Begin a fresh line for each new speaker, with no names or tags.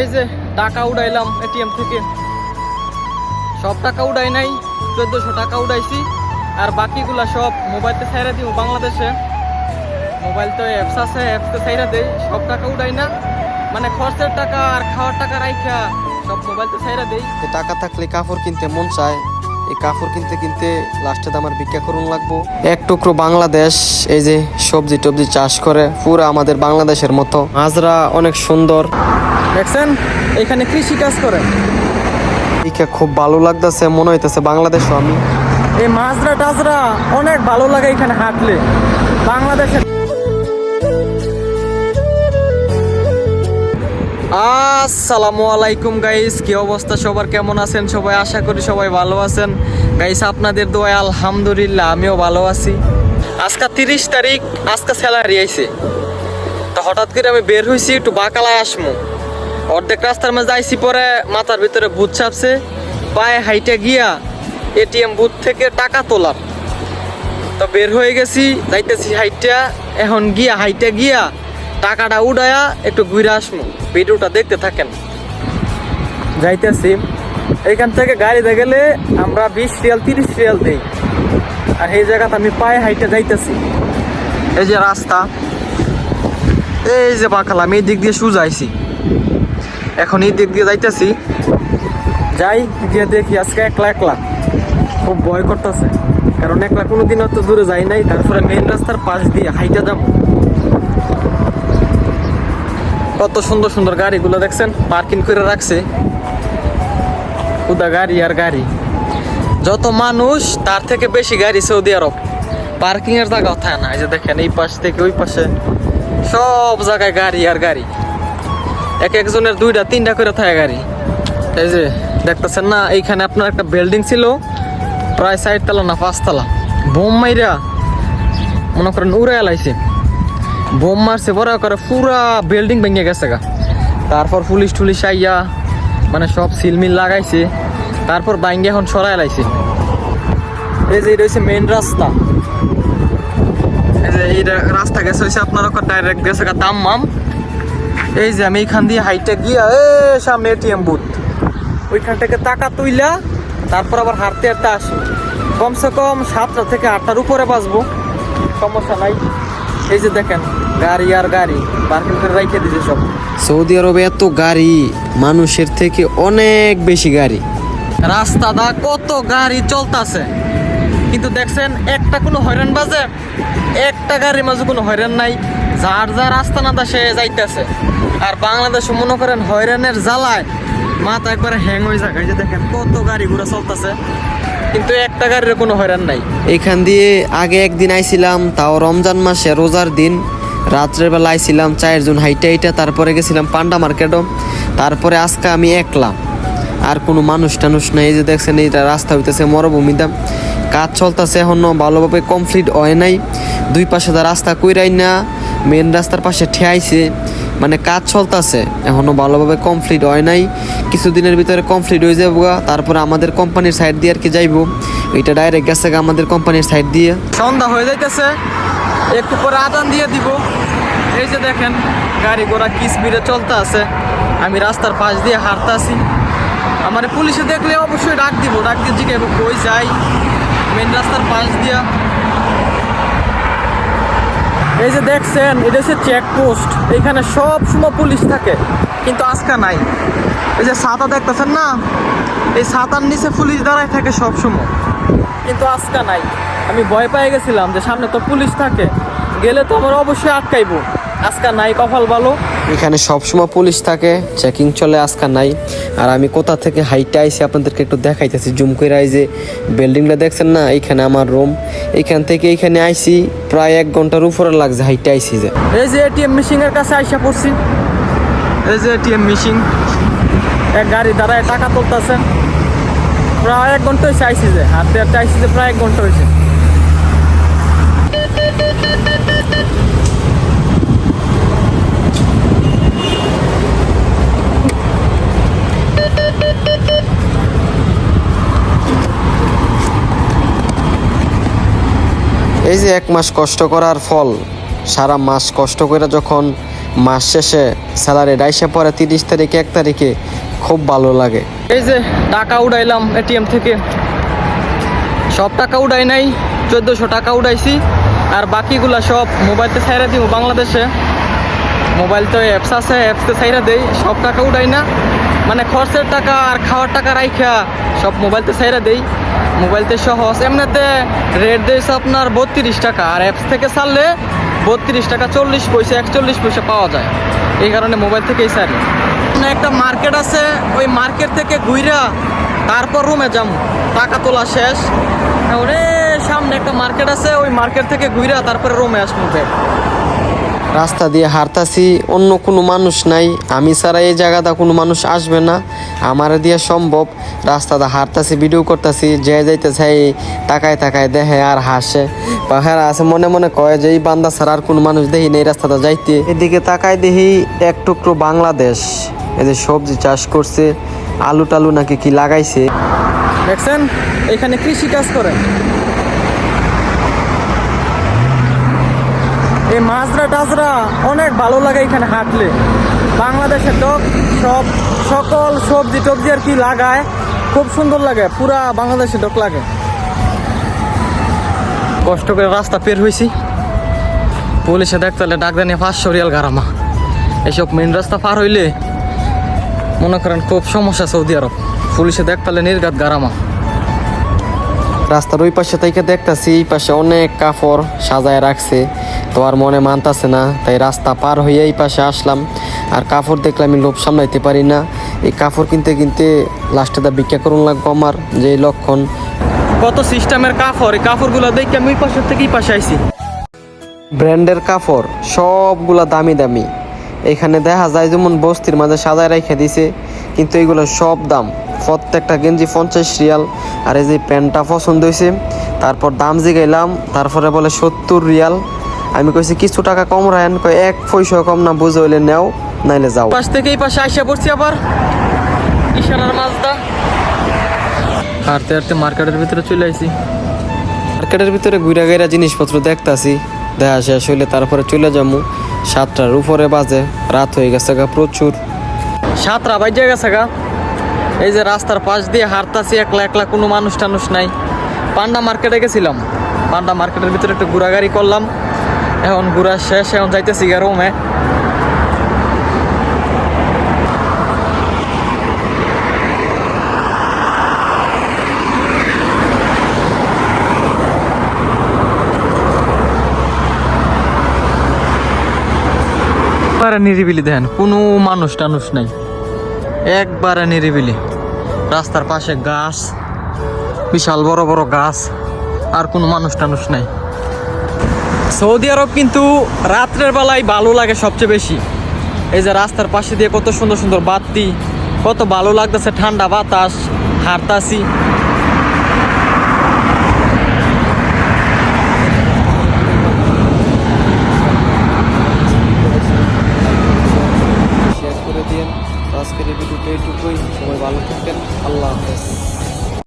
এই যে টাকা উড়াইলাম এটিএম থেকে। সব টাকা উড়াই নাই, চোদ্দশো টাকা উড়াইছি, আর বাকিগুলা সব মোবাইলতে ছাইরা দিব বাংলাদেশে। মোবাইল তো অ্যাপস আছে অ্যাপসতে ছাইরা দেয় সব টাকা উড়াই না। মানে খরচের টাকা আর খাওয়ার টাকা রাইখা সব মোবাইলতে ছাইরা দেই।
টাকা থাকলে কাপড় কিনতে মন চায়, এই কাপড় কিনতে কিনতে লাস্টে তো আমার ভিক্ষা করুন লাগবো। এক টুকরো বাংলাদেশ, এই যে সবজি টবজি চাষ করে, পুরো আমাদের বাংলাদেশের মতো। হাজরা অনেক সুন্দর।
দেখছেন? এখানে কৃষি কাজ করে
ভিক্ষা খুব ভালো লাগতেছে মনে হইতেছে বাংলাদেশও আমি।
এই মাজরা টাজরা অনেক ভালো লাগে এখানে হাঁটলে। বাংলাদেশে আসসালামু আলাইকুম গাইস কি অবস্থা? সবার কেমন আছেন? সবাই আশা করি সবাই ভালো আছেন। গাইস আপনাদের দোয়ায় আলহামদুলিল্লাহ আমিও ভালো আছি। আজকে তিরিশ তারিখ আজকে স্যালারি আইছে। তো হঠাৎ করে আমি বের হয়েছি একটু বাকালায় আসমু। অর্ধেক রাস্তার মাঝে আইসি পরে মাথার ভিতরে ভূত চাপছে পায়ে হাইটে গিয়া এটিএম বুথ থেকে টাকা তোলার। তো বের হয়ে গেছি, যাইতেছি হাইটা এখন গিয়া হাইটে গিয়া টাকাটা উড়ায়া একটু ঘুরে আসমু। ভিডিওটা দেখতে থাকেন। যাইতেছি। এইখান থেকে গাড়িতে গেলে আমরা বিশ রিয়াল, তিরিশ রিয়াল দিই। আর এই জায়গাতে আমি পায়ে হাইটে যাইতেছি। এই যে রাস্তা, এই যে বাঁকালাম এই দিক দিয়ে সুজ আইছি এখন দিক দিয়ে যাইতেছি। যাই, গিয়ে দেখি আজকে একলা একলা। খুব ভয় করতেছে। কারণ একলা কোনোদিন অত দূরে যাই নাই, তারপরে মেন রাস্তার পাশ দিয়ে হাইটা যাব। কত সুন্দর সুন্দর গাড়িগুলো দেখছেন পার্কিং করে রাখছে। খুদা গাড়ি আর গাড়ি। যত মানুষ, তার থেকে বেশি গাড়ি সৌদি আরব। পার্কিং এর জায়গা থাকে না, এই যে দেখেন, এই পাশ থেকে ওই পাশে সব জায়গায় গাড়ি আর গাড়ি। এক একজনের দুইটা, তিনটা করে থাকে গাড়ি। এই যে, দেখতেছেন না, এইখানে আপনার একটা বিল্ডিং ছিল, প্রায় চার তলা না পাঁচতলা। বোম মাইরা, মনে করেন উড়ে এলাইছে বোম মারছে, বড় করে পুরা বিল্ডিং ভেঙে গেছে গা। তারপর পুলিশ টুলিশ আইয়া মানে সব সিলমিল লাগাইছে, তারপর বাইঙ্গে এখন সরাই লাইছে। এই যে, এটা হচ্ছে মেন রাস্তা। এই যে এই রাস্তা গেছে হচ্ছে আপনার ডাইরেক্ট গেছে গা দাম্মাম এই যে আমি এইখান দিয়ে হাইটে গিয়া, এ, সামনে এটিএম বুথ ওইখান থেকে টাকা তুইলা, তারপর আবার হাঁটতে হাঁটতে আসি কমসে কম সাতটা থেকে আটটার উপরে বাঁচবো সমস্যা নাই। এই যে দেখেন, গাড়ি আর গাড়ি পার্কিং করে রাইখে দিয়েছে সব।
সৌদি আরবে এত গাড়ি, মানুষের থেকে অনেক বেশি গাড়ি।
রাস্তা দা কত গাড়ি চলতেছে। কিন্তু দেখছেন, একটা কোনো হয়রান বাজে? একটা গাড়ির মাঝে কোনো হয়রান নাই। যার যা রাস্তা না দা সে যাইতেছে। আর বাংলাদেশে মনে করেন হয়রানের জ্বালায় মাথা একবারে হ্যাং হয়ে যায়। যে দেখেন কত গাড়ি ঘোড়া চলতেছে। কিন্তু একটা গাড়ির কোনো হয়রান নাই।
এখান দিয়ে আগে একদিন আইছিলাম, তাও রমজান মাসে, রোজার দিন। রাত্রের বেলা আইছিলাম চায়ের জন হাইটা হাইটা, তারপরে গেছিলাম পান্ডা মার্কেটও। তারপরে আজকে আমি একলা। আর কোনো মানুষ টানুষ নাই। এই যে দেখছেন, এইটা রাস্তা হইতেছে মরুভূমিতে কাজ চলতেছে এখনও, ভালোভাবে কমপ্লিট হয় নাই। দুই পাশে রাস্তা কইরাই না মেন রাস্তার পাশে ঠেয়াইছে। মানে কাজ চলতেছে। এখনও ভালোভাবে কমপ্লিট হয় নাই। কিছুদিনের ভিতরে কমপ্লিট হয়ে যাব। তারপরে আমাদের কোম্পানির সাইড দিয়ে আর কি যাইবো। এটা ডাইরেক্ট গেছে আমাদের কোম্পানির সাইড দিয়ে।
সন্ধ্যা হয়ে যাইতেছে। একটু পরে আদান দিয়ে দিব। এই যে দেখেন, গাড়ি ঘোড়া কি স্পিডে চলতে আছে। আমি রাস্তার পাশ দিয়ে হাঁটতে আছি আমার পুলিশে দেখলে অবশ্যই ডাক দিব। ডাক দিয়ে জিজ্ঞাসা কই যাই? মেন রাস্তার পাশ দিয়া। এই যে দেখছেন, এটা হচ্ছে চেকপোস্ট এখানে সব সময় পুলিশ থাকে, কিন্তু আজকা নাই। এই যে ছাতা দেখতেছেন না? এই ছাতার নিচে পুলিশ দাঁড়ায় থাকে সব সময়। কিন্তু আজকা নাই। আমি ভয় পেয়ে গেছিলাম যে সামনে তো পুলিশ থাকে, গেলে তো আমরা অবশ্যই আটকাইবো। আজকা নাই কপাল ভালো।
এখানে সবসময় পুলিশ থাকে চেকিং চলে, আজকাল নাই। আর আমি কোথা থেকে হাইটে আইসি আপনাদেরকে একটু দেখাইতেছি, জুম করে আই যে বিল্ডিংটা দেখছেন না? এইখানে আমার রুম এইখান থেকে এইখানে আইসি প্রায় এক ঘণ্টার উপরে লাগছে হাইটে আইসি যে।
এই যে এটিএম মেশিন এর কাছে আইসা পড়ছি। এই যে এটিএম মেশিন এক গাড়ি দাঁড়ায়, টাকা তুলতেছে। প্রায় এক ঘণ্টা হয়েছে আইসি যে। হাতে হাতে আইসি যে প্রায় এক ঘণ্টা হয়েছে
এই যে এক মাস কষ্ট করার ফল, সারা মাস কষ্ট করে যখন মাস শেষে স্যালারি ডাইসে পরে তিরিশ তারিখে, এক তারিখে খুব ভালো লাগে।
এই যে টাকা উড়াইলাম এটিএম থেকে। সব টাকা উড়াই নাই, চোদ্দোশো টাকা উড়াইছি, আর বাকিগুলা সব মোবাইলতে ছাইরা দিব বাংলাদেশে। মোবাইল তো অ্যাপস আছে অ্যাপসতে ছাইরা দেই, সব টাকা উড়াই না। মানে খরচের টাকা আর খাওয়ার টাকা রাইখা, সব মোবাইলতে ছাইরা দেই। মোবাইলতে সহজ। এমনিতে রেট দিয়েছে আপনার বত্রিশ টাকা। আর অ্যাপস থেকে ছাড়লে বত্রিশ টাকা চল্লিশ পয়সা, একচল্লিশ পয়সা পাওয়া যায়। এই কারণে মোবাইল থেকেই ছাড়ি। সামনে একটা মার্কেট আছে, ওই মার্কেট থেকে ঘুইরা তারপর রুমে যাম। টাকা তোলা শেষ। ওরে সামনে একটা মার্কেট আছে, ওই মার্কেট থেকে ঘুইরা তারপরে রুমে আসব।
রাস্তা দিয়ে হারতাছি অন্য কোনো মানুষ নাই। আমি ছাড়া এই জায়গাটা কোনো মানুষ আসবে না। আমার দিয়ে সম্ভব রাস্তাটা হারতাছি ভিডিও করতেছি, যে যাইতে চাই তাকায় তাকায় দেখে আর হাসে। বা আছে, মনে মনে কয় যে এই বান্দা ছাড়া আর কোনো মানুষ দেখি নেই রাস্তাটা যাইতে। এদিকে তাকায় দেখি এক টুকরো বাংলাদেশ। এই যে সবজি চাষ করছে, আলু টালু নাকি কি লাগাইছে।
দেখছেন? এখানে কৃষি কাজ করে এই মাজরা টাজরা অনেক ভালো লাগে এখানে হাঁটলে। বাংলাদেশের টক সব সকল সবজি টবজি আর কি লাগায়, খুব সুন্দর লাগে, পুরা বাংলাদেশের ডক লাগে। কষ্ট করে রাস্তা পের হয়েছি পুলিশে দেখতে হলে ডাক জানিয়ে পাঁচশো রিয়াল গারামা। এসব মেন রাস্তা পার হইলে মনে করেন খুব সমস্যা সৌদি আরব। পুলিশে দেখতে হলে নির্গাত গারামা।
রাস্তার ওই পাশে থেকে দেখতাছি, এই পাশে অনেক কাপড় সাজায় রাখছে। তো আর মনে মানতাছে না তাই রাস্তা পার হয়ে এই পাশে আসলাম। আর কাপড় দেখলে আমি লোভ সামলাইতে পারি না। এই কাপড় কিনতে কিনতে লাস্টে দা ভিক্ষা করুন লাগবো আমার যে লক্ষণ।
কত সিস্টেমের কাপড় এই কাপড়গুলো দেখে আমি ওই পাশের থেকে এই পাশে আইছি।
ব্র্যান্ডের কাপড় সবগুলা দামি দামি। এখানে দেখা যায় যেমন বস্তির মাঝে সাজায় রেখে দিছে কিন্তু এগুলো সব দাম। প্রত্যেকটা গেঞ্জি পঞ্চাশ রিয়াল আর এই যে প্যান্টটা পছন্দ হয়েছে তারপর দাম জিগাইলাম তারপরে বলে সত্তর রিয়াল। আমি কইছি কিছু টাকা কম রাখেন কয় এক পয়সা কম না বুঝে হইলে নেও নাইলে যাও।
পাশ থেকে এই পাশে আইসা পড়ছি আবার। ইশারার মাছদা হাঁটতে হাঁটতে মার্কেটের ভিতরে চলে আইছি।
মার্কেটের ভিতরে ঘুরা গেরা জিনিসপত্র দেখতাছি। দেখা শেষ হইলে তারপরে চলে যাব সাতটার উপরে বাজে রাত হয়ে গেছে গা প্রচুর।
সাতটা বাজে গেছে গা। এই যে রাস্তার পাশ দিয়ে হাঁটতাছি একলা একলা কোনো মানুষ টানুষ নাই। পান্ডা মার্কেটে গেছিলাম। পান্ডা মার্কেটের ভিতরে একটু ঘোরাঘুরি করলাম। এখন ঘোরা শেষ, এখন যাইতেছি গা রুমে একবারে নিরিবিলি দেখেন, কোনো মানুষ টানুষ নাই। একবারে নিরিবিলি। রাস্তার পাশে গাছ, বিশাল বড় বড় গাছ, আর কোনো মানুষ টানুষ নাই। সৌদি আরব কিন্তু রাত্রের বেলায় ভালো লাগে সবচেয়ে বেশি। এই যে রাস্তার পাশে দিয়ে কত সুন্দর সুন্দর বাতি, কত ভালো লাগতেছে, ঠান্ডা বাতাস, হাঁটতাছি।